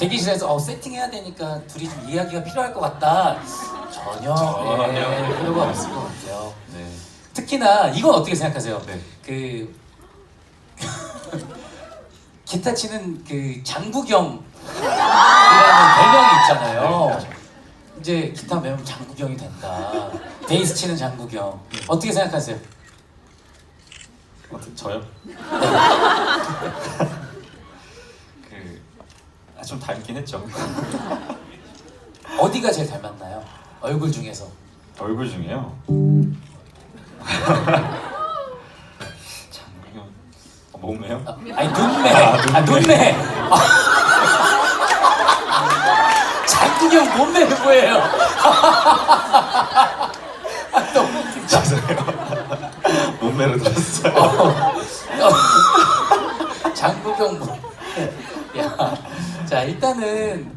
대기실에서 어, 세팅해야 되니까 둘이 좀 이야기가 필요할 것 같다. 전혀, 전혀. 네, 필요가 없을 것 같아요. 네. 특히나 이건 어떻게 생각하세요? 네. 그 기타 치는 그 장구경이라는 별명이 있잖아요. 이제 기타 배우면 장구경이 된다. 베이스 치는 장구경. 어떻게 생각하세요? 어떻게 저요? 좀 닮긴 했죠. 어디가 제일 닮았나요? 얼굴 중에서. 얼굴 중에요. 장국영 어, 몸매요? 아, 아니 눈매. 아 눈매. 아. 장구경 몸매는 뭐예요? 아, 너무 웃긴다. 몸매로 들었어요. 장구경 뭐. 야, 자 일단은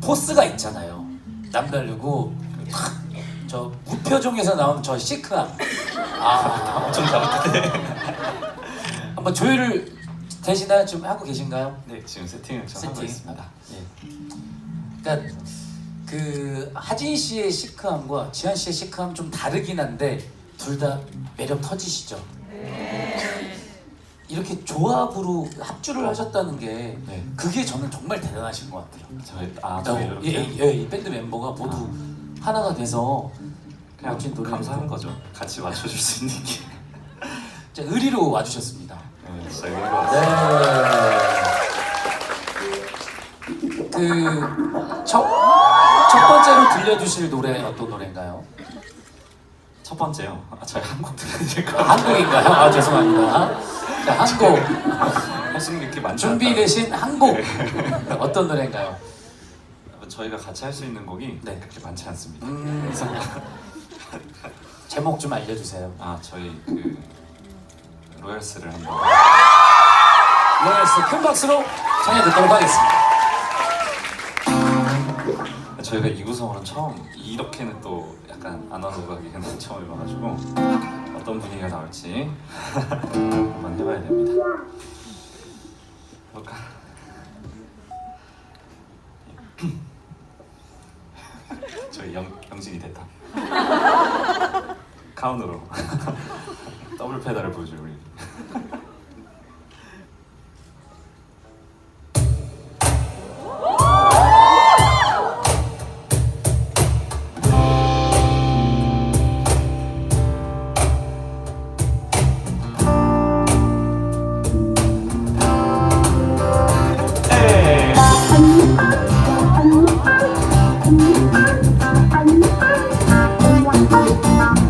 포스가 있잖아요. 남다르고 탁, 저 무표정에서 나온 저 시크함. 아, 엄청 잘했대. 한번 조율을 대신하 좀 하고 계신가요? 네, 지금 세팅을 좀 하고 세팅. 있습니다. 예. 그러니까 그 하진 씨의 시크함과 지한 씨의 시크함 좀 다르긴 한데 둘 다 매력 터지시죠. 이렇게 조합으로 합주를 하셨다는 게 네. 그게 저는 정말 대단하신 것 같아요. 저희 아, 저, 저희 예, 이렇게 예, 예, 이 밴드 멤버가 모두 하나가 돼서 그냥 멋진 노래를 감사한 거죠. 같이 맞춰줄 수 있는 게. 진짜 의리로 와주셨습니다. 네, 진짜 이런 거 같아요. 네. 그첫 첫 번째로 들려주실 노래 어떤 노래인가요? 첫 번째요. 아, 저희 될것 아, 같아요. 한곡인가요? 아 죄송합니다. 자, 한 곡. 할 수 있는 게 이렇게 많지 준비되신 한 곡. 어떤 노래인가요? 저희가 같이 할 수 있는 곡이 네. 그렇게 많지 않습니다. 음, 그래서 제목 좀 알려주세요. 아 저희 그 로얄스를 한번 로얄스 큰 박수로 청해 듣도록 하겠습니다. 저희가 이 구성으로는 처음 이렇게는 또 약간 아날로그하게는 처음 해봐가지고 어떤 분위기가 나올지 한번 해봐야 됩니다. 볼까? 저희 영, 영진이 됐다. 카운으로 더블 페달을 보여줘 우리.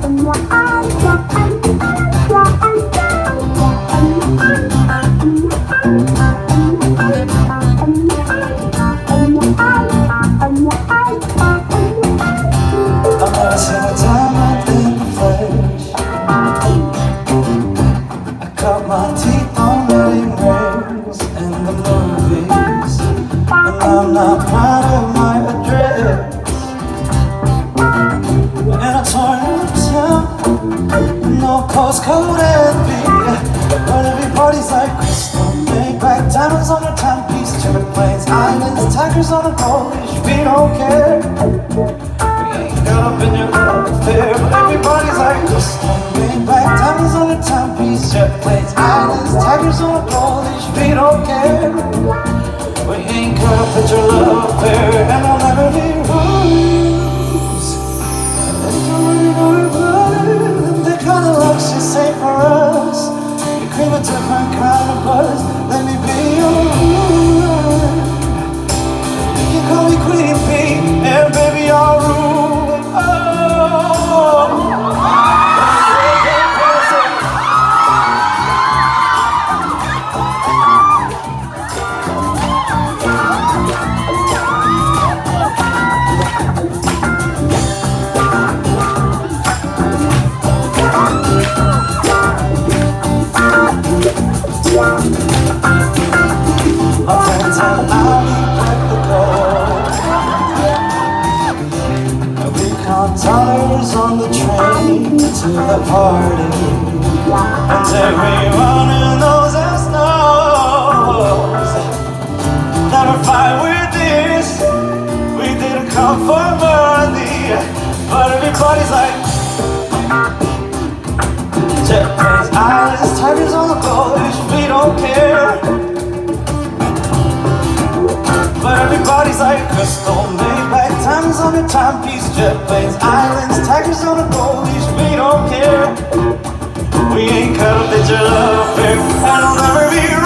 semua no postcode envy, but every party's like crystal, black diamonds on a timepiece, jet planes, islands, tigers on a polish. We don't care. We ain't got up in your love affair, but everybody's like crystal black diamonds on a timepiece, jet planes, islands, tigers on a polish. We don't care. We ain't caught up at your love affair, to the party And everyone who knows us knows That our fight with this We didn't come for money But everybody's like Japan's islands, time is on the coast We don't care But everybody's like, crystal. don't on a timepiece, jet planes, islands, tigers on a gold leash. We don't care. We ain't cut a picture of and I'll never be.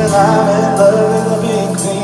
that I'm in love in the big thing.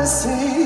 to see